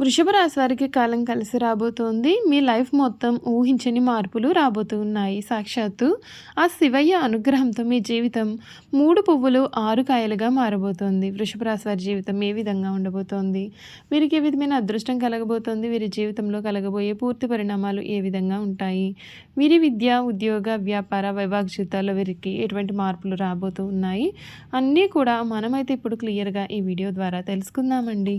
వృషభ రాశి వారికి కాలం కలిసి రాబోతోంది. మీ లైఫ్ మొత్తం ఊహించని మార్పులు రాబోతున్నాయి సాక్షాత్తు ఆ శివయ్య అనుగ్రహంతో మీ జీవితం మూడు పువ్వులు ఆరు కాయలుగా మారబోతోంది. వృషభ రాశి వారి జీవితం ఏ విధంగా ఉండబోతోంది? వీరికి ఏ విధమైన అదృష్టం కలగబోతోంది? వీరి జీవితంలో కలగబోయే పూర్తి పరిణామాలు ఏ విధంగా ఉంటాయి? వీరి విద్య ఉద్యోగ వ్యాపార వైభాగ జీవితాల్లో వీరికి ఎటువంటి మార్పులు రాబోతూ ఉన్నాయి? అన్నీ కూడా మనమైతే ఇప్పుడు క్లియర్గా ఈ వీడియో ద్వారా తెలుసుకుందామండి.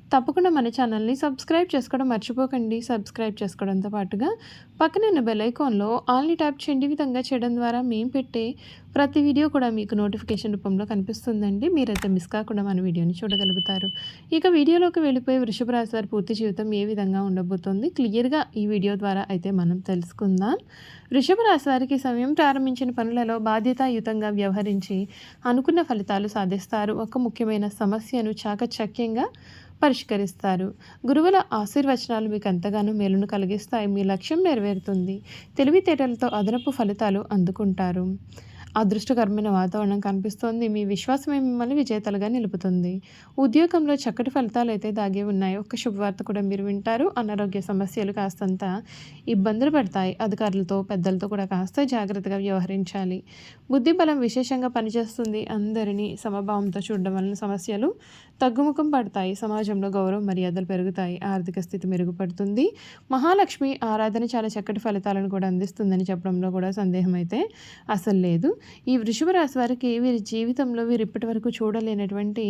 తప్పకుండా మన ఛానల్ని సబ్స్క్రైబ్ చేసుకోవడం మర్చిపోకండి. సబ్స్క్రైబ్ చేసుకోవడంతో పాటుగా పక్కనున్న ఉన్న ఆల్ని ట్యాప్ చేయండి. విధంగా చేయడం ద్వారా మేము పెట్టే ప్రతి వీడియో కూడా మీకు నోటిఫికేషన్ రూపంలో కనిపిస్తుందండి. మీరైతే మిస్ కాకుండా మన వీడియోని చూడగలుగుతారు. ఇక వీడియోలోకి వెళ్ళిపోయి వృషభ రాశి వారి పూర్తి జీవితం ఏ విధంగా ఉండబోతోంది? క్లియర్గా ఈ వీడియో ద్వారా అయితే మనం తెలుసుకుందాం. వృషభ రాశి వారికి సమయం ప్రారంభించిన పనులలో బాధ్యతాయుతంగా వ్యవహరించి అనుకున్న ఫలితాలు సాధిస్తారు. ఒక ముఖ్యమైన సమస్యను చాకచక్యంగా పరిష్కరిస్తారు. గురువుల ఆశీర్వచనాలు మీకు ఎంతగానో మేలును కలిగిస్తాయి. మీ లక్ష్యం నెరవేరుతుంది. తెలివితేటలతో అదనపు ఫలితాలు అందుకుంటారు. అదృష్టకరమైన వాతావరణం కనిపిస్తోంది. మీ విశ్వాసమే మిమ్మల్ని విజేతలుగా నిలుపుతుంది. ఉద్యోగంలో చక్కటి ఫలితాలు అయితే దాగి ఉన్నాయి. ఒక శుభవార్త కూడా మీరు వింటారు. అనారోగ్య సమస్యలు కాస్తంత ఇబ్బందులు పడతాయి. అధికారులతో పెద్దలతో కూడా కాస్త జాగ్రత్తగా వ్యవహరించాలి. బుద్ధి బలం విశేషంగా పనిచేస్తుంది. అందరినీ సమభావంతో చూడడం వలన సమస్యలు తగ్గుముఖం పడతాయి. సమాజంలో గౌరవ మర్యాదలు పెరుగుతాయి. ఆర్థిక స్థితి మెరుగుపడుతుంది. మహాలక్ష్మి ఆరాధన చాలా చక్కటి ఫలితాలను కూడా అందిస్తుందని చెప్పడంలో కూడా సందేహం అయితే అసలు లేదు. ఈ వృషభ రాశి వారికి వీరి జీవితంలో వీరు ఇప్పటి వరకు చూడలేనటువంటి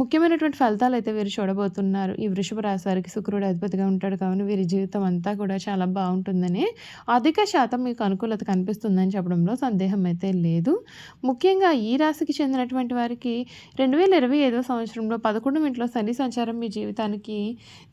ముఖ్యమైనటువంటి ఫలితాలు అయితే వీరు చూడబోతున్నారు. ఈ వృషభ రాశివారికి శుక్రుడు అధిపతిగా ఉంటాడు కావున వీరి జీవితం అంతా కూడా చాలా బాగుంటుందని అధిక శాతం మీకు అనుకూలత కనిపిస్తుందని చెప్పడంలో సందేహం అయితే లేదు. ముఖ్యంగా ఈ రాశికి చెందినటువంటి వారికి రెండు వేల ఇరవై ఐదో సంవత్సరంలో పదకొండు ఇంట్లో శని సంచారం మీ జీవితానికి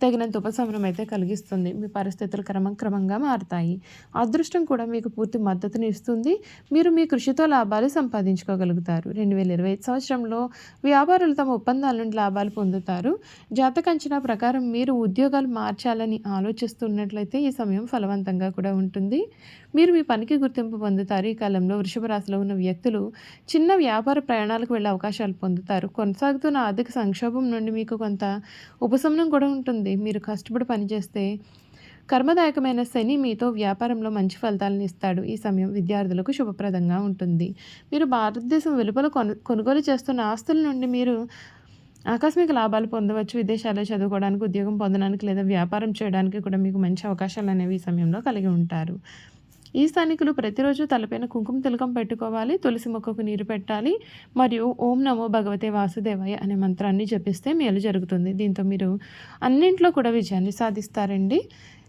తగినంత ఉపశమనం అయితే కలిగిస్తుంది. మీ పరిస్థితులు క్రమక్రమంగా మారుతాయి. అదృష్టం కూడా మీకు పూర్తి మద్దతుని ఇస్తుంది. మీరు మీ కృషితో లాభాలు సంపాదించుకోగలుగుతారు. రెండు వేల ఇరవై ఐదు సంవత్సరంలో వ్యాపారులు తమ ఒప్పందాల నుండి లాభాలు పొందుతారు. జాతక అంచనా ప్రకారం మీరు ఉద్యోగాలు మార్చాలని ఆలోచిస్తున్నట్లయితే ఈ సమయం ఫలవంతంగా కూడా ఉంటుంది. మీరు మీ పనికి గుర్తింపు పొందుతారు. ఈ కాలంలో వృషభ రాశిలో ఉన్న వ్యక్తులు చిన్న వ్యాపార ప్రయాణాలకు వెళ్ళే అవకాశాలు పొందుతారు. కొనసాగుతున్న ఆర్థిక సంక్షోభం నుండి మీకు కొంత ఉపశమనం కూడా ఉంటుంది. మీరు కష్టపడి పనిచేస్తే కర్మదాయకమైన శని మీతో వ్యాపారంలో మంచి ఫలితాలను ఇస్తాడు. ఈ సమయం విద్యార్థులకు శుభప్రదంగా ఉంటుంది. మీరు భారతదేశం వెలుపల కొను కొనుగోలు చేస్తున్న ఆస్తుల నుండి మీరు ఆకస్మిక లాభాలు పొందవచ్చు. విదేశాల్లో చదువుకోవడానికి ఉద్యోగం పొందడానికి లేదా వ్యాపారం చేయడానికి కూడా మీకు మంచి అవకాశాలు అనేవి ఈ సమయంలో కలిగి ఉంటారు. ఈ స్థానికులు ప్రతిరోజు తలపైన కుంకుమ తిలకం పెట్టుకోవాలి. తులసి మొక్కకు నీరు పెట్టాలి. మరియు ఓం నమో భగవతే వాసుదేవాయ అనే మంత్రాన్ని జపిస్తే మేలు జరుగుతుంది. దీంతో మీరు అన్నింట్లో కూడా విజయాన్ని సాధిస్తారండి.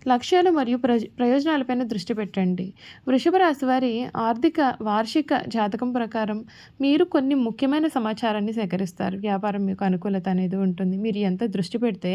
లక్ష్యాలు మరియు ప్రజ ప్రయోజనాలపైన దృష్టి పెట్టండి. వృషభ రాశి వారి ఆర్థిక వార్షిక జాతకం ప్రకారం మీరు కొన్ని ముఖ్యమైన సమాచారాన్ని సేకరిస్తారు. వ్యాపారం మీకు అనుకూలత అనేది ఉంటుంది. మీరు ఎంత దృష్టి పెడితే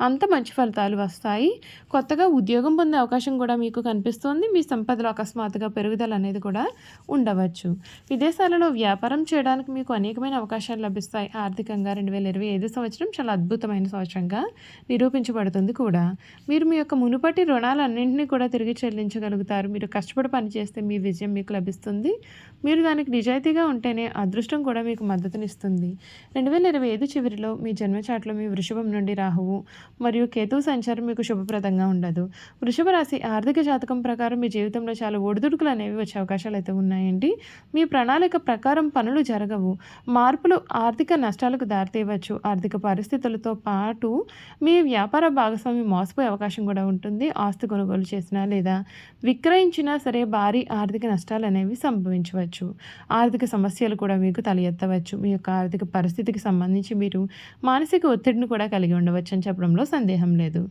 అంత మంచి ఫలితాలు వస్తాయి. కొత్తగా ఉద్యోగం పొందే అవకాశం కూడా మీకు కనిపిస్తుంది. మీ సంపదలో అకస్మాత్తుగా పెరుగుదల అనేది కూడా ఉండవచ్చు. విదేశాలలో వ్యాపారం చేయడానికి మీకు అనేకమైన అవకాశాలు లభిస్తాయి. ఆర్థికంగా రెండు వేల ఇరవై ఐదు సంవత్సరం చాలా అద్భుతమైన సంవత్సరంగా నిరూపించబడుతుంది కూడా. మీరు మీ యొక్క మునుపటి రుణాలన్నింటినీ కూడా తిరిగి చెల్లించగలుగుతారు. మీరు కష్టపడి పనిచేస్తే మీ విజయం మీకు లభిస్తుంది. మీరు దానికి నిజాయితీగా ఉంటేనే అదృష్టం కూడా మీకు మద్దతునిస్తుంది. రెండు వేల ఇరవై ఐదు చివరిలో మీ జన్మచాట్లో మీ వృషభం నుండి రాహువు మరియు కేతువు సంచారం మీకు శుభప్రదంగా ఉండదు. వృషభ రాశి ఆర్థిక జాతకం ప్రకారం మీ జీవితంలో చాలా ఒడిదుడుకులు అనేవి వచ్చే అవకాశాలు అయితే ఉన్నాయండి. మీ ప్రణాళిక ప్రకారం పనులు జరగవు. మార్పులు ఆర్థిక నష్టాలకు దారితీయవచ్చు. ఆర్థిక పరిస్థితులతో పాటు మీ వ్యాపార భాగస్వామి మోసపోయే అవకాశం కూడా ఉంటుంది. ఆస్తి కొనుగోలు చేసినా లేదా విక్రయించినా సరే భారీ ఆర్థిక నష్టాలు అనేవి సంభవించవచ్చు. ఆర్థిక సమస్యలు కూడా మీకు తల ఎత్తవచ్చు. మీ యొక్క ఆర్థిక పరిస్థితికి సంబంధించి మీరు మానసిక ఒత్తిడిని కూడా కలిగి ఉండవచ్చు అని చెప్పడంలో సందేహం లేదు.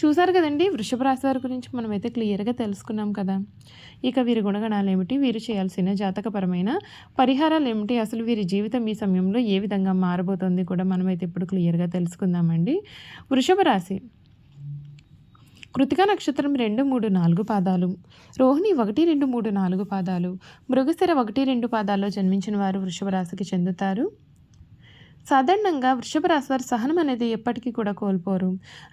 చూసారు కదండి వృషభ రాశి వారి గురించి మనమైతే క్లియర్గా తెలుసుకున్నాం కదా. ఇక వీరి గుణగణాలు ఏమిటి? వీరు చేయాల్సిన జాతకపరమైన పరిహారాలు ఏమిటి? అసలు వీరి జీవితం ఈ సమయంలో ఏ విధంగా మారబోతోంది కూడా మనమైతే ఇప్పుడు క్లియర్గా తెలుసుకుందామండి. వృషభ రాశి కృతికా నక్షత్రం రెండు మూడు నాలుగు పాదాలు. రోహిణి ఒకటి రెండు మూడు నాలుగు పాదాలు. మృగశిర ఒకటి రెండు పాదాల్లో జన్మించిన వారు వృషభ రాశికి చెందుతారు. సాధారణంగా వృషభ రాశివారి సహనం అనేది ఎప్పటికీ కూడా కోల్పోరు.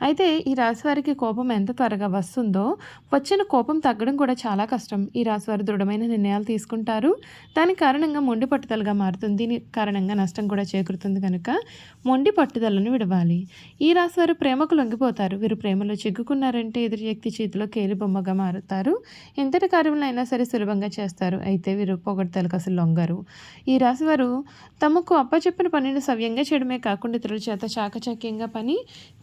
అయితే ఈ రాశి వారికి కోపం ఎంత త్వరగా వస్తుందో వచ్చిన కోపం తగ్గడం కూడా చాలా కష్టం. ఈ రాశివారు దృఢమైన నిర్ణయాలు తీసుకుంటారు. దాని కారణంగా మొండి పట్టుదలగా మారుతుంది. దీని కారణంగా నష్టం కూడా చేకూరుతుంది కనుక మొండి పట్టుదలను విడవాలి. ఈ రాశి వారు ప్రేమకు లొంగిపోతారు. వీరు ప్రేమలో చిక్కుకున్నారంటే ఎదురు వ్యక్తి చేతిలో కేలిబొమ్మగా మారుతారు. ఎంతటి కార్యంలో అయినా సరే సులభంగా చేస్తారు. అయితే వీరు పొగడతలకు అసలు లొంగరు. ఈ రాశి వారు తమకు అప్పచెప్పిన పనిని సవ్యంగా చేయడమే కాకుండా ఇతరుల చేత చాకచక్యంగా పని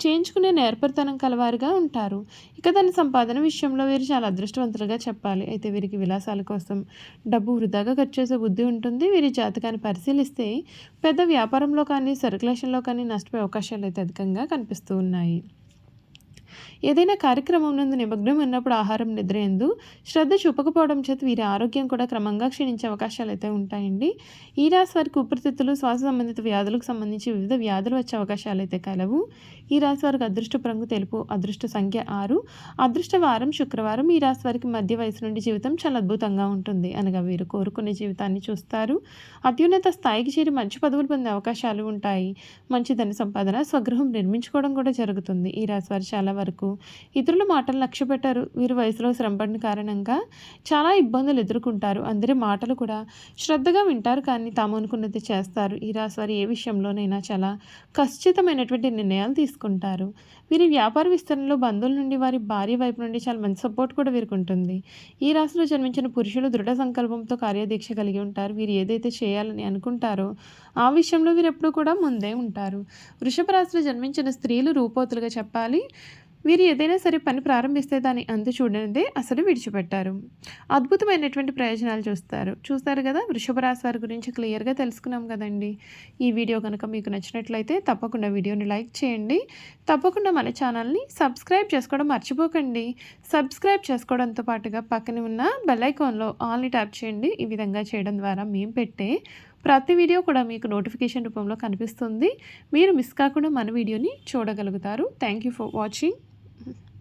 చేయించుకునే నేర్పరితనం కలవారుగా ఉంటారు. ఇక దాని సంపాదన విషయంలో వీరు చాలా అదృష్టవంతులుగా చెప్పాలి. అయితే వీరికి విలాసాల కోసం డబ్బు వృధాగా ఖర్చు చేసే బుద్ధి ఉంటుంది. వీరి జాతకాన్ని పరిశీలిస్తే పెద్ద వ్యాపారంలో కానీ సర్క్యులేషన్లో కానీ నష్టపోయే అవకాశాలు అయితే అధికంగా కనిపిస్తూ ఉన్నాయి. ఏదైనా కార్యక్రమం నందు నిమగ్నం ఉన్నప్పుడు ఆహారం నిద్ర ఎందు శ్రద్ధ చూపకపోవడం చేత వీరి ఆరోగ్యం కూడా క్రమంగా క్షీణించే అవకాశాలు అయితే ఉంటాయండి. ఈ రాశి వారికి ఊపిరితిత్తులు శ్వాస సంబంధిత వ్యాధులకు సంబంధించి వివిధ వ్యాధులు వచ్చే అవకాశాలు అయితే కలవు. ఈ రాశి వారికి అదృష్ట రంగు తెలుపు అదృష్ట సంఖ్య ఆరు. అదృష్ట వారం శుక్రవారం ఈ రాశి వారికి మధ్య వయసు నుండి జీవితం చాలా అద్భుతంగా ఉంటుంది. అనగా వీరు కోరుకునే జీవితాన్ని చూస్తారు. అత్యున్నత స్థాయికి చేరి మంచి పదవులు పొందే అవకాశాలు ఉంటాయి. మంచి ధన సంపాదన స్వగృహం నిర్మించుకోవడం కూడా జరుగుతుంది. ఈ రాశి వారు చాలా వరకు ఇతరుల మాటలు లక్ష్య పెట్టారు. వీరు వయసులో శ్రమపడిన కారణంగా చాలా ఇబ్బందులు ఎదుర్కొంటారు. అందరి మాటలు కూడా శ్రద్ధగా వింటారు కానీ తాము అనుకున్నది చేస్తారు. ఈ రాశి వారు ఏ విషయంలోనైనా చాలా ఖచ్చితమైనటువంటి నిర్ణయాలు తీసుకుంటారు. వీరి వ్యాపార విస్తరణలో బంధువుల నుండి వారి భార్య వైపు నుండి చాలా మంచి సపోర్ట్ కూడా వీరికి ఉంటుంది. ఈ రాశిలో జన్మించిన పురుషులు దృఢ సంకల్పంతో కార్యదీక్ష కలిగి ఉంటారు. వీరు ఏదైతే చేయాలని అనుకుంటారో ఆ విషయంలో వీరు ఎప్పుడూ కూడా ముందే ఉంటారు. వృషభ రాశిలో జన్మించిన స్త్రీలు రూపోతులుగా చెప్పాలి. వీరు ఏదైనా సరే పని ప్రారంభిస్తే దాన్ని అంతు చూడనిదే అసలు విడిచిపెట్టారు. అద్భుతమైనటువంటి ప్రయోజనాలు చూస్తారు. చూస్తారు కదా వృషభ రాశి వారి గురించి క్లియర్గా తెలుసుకున్నాం కదండి. ఈ వీడియో కనుక మీకు నచ్చినట్లయితే తప్పకుండా వీడియోని లైక్ చేయండి. తప్పకుండా మన ఛానల్ని సబ్స్క్రైబ్ చేసుకోవడం మర్చిపోకండి. సబ్స్క్రైబ్ చేసుకోవడంతో పాటుగా పక్కన ఉన్న బెల్లైకాన్లో ఆల్ని ట్యాప్ చేయండి. ఈ విధంగా చేయడం ద్వారా మేము పెట్టే ప్రతి వీడియో కూడా మీకు నోటిఫికేషన్ రూపంలో కనిపిస్తుంది. మీరు మిస్ కాకుండా మన వీడియోని చూడగలుగుతారు. Thank you for watching. Hmm.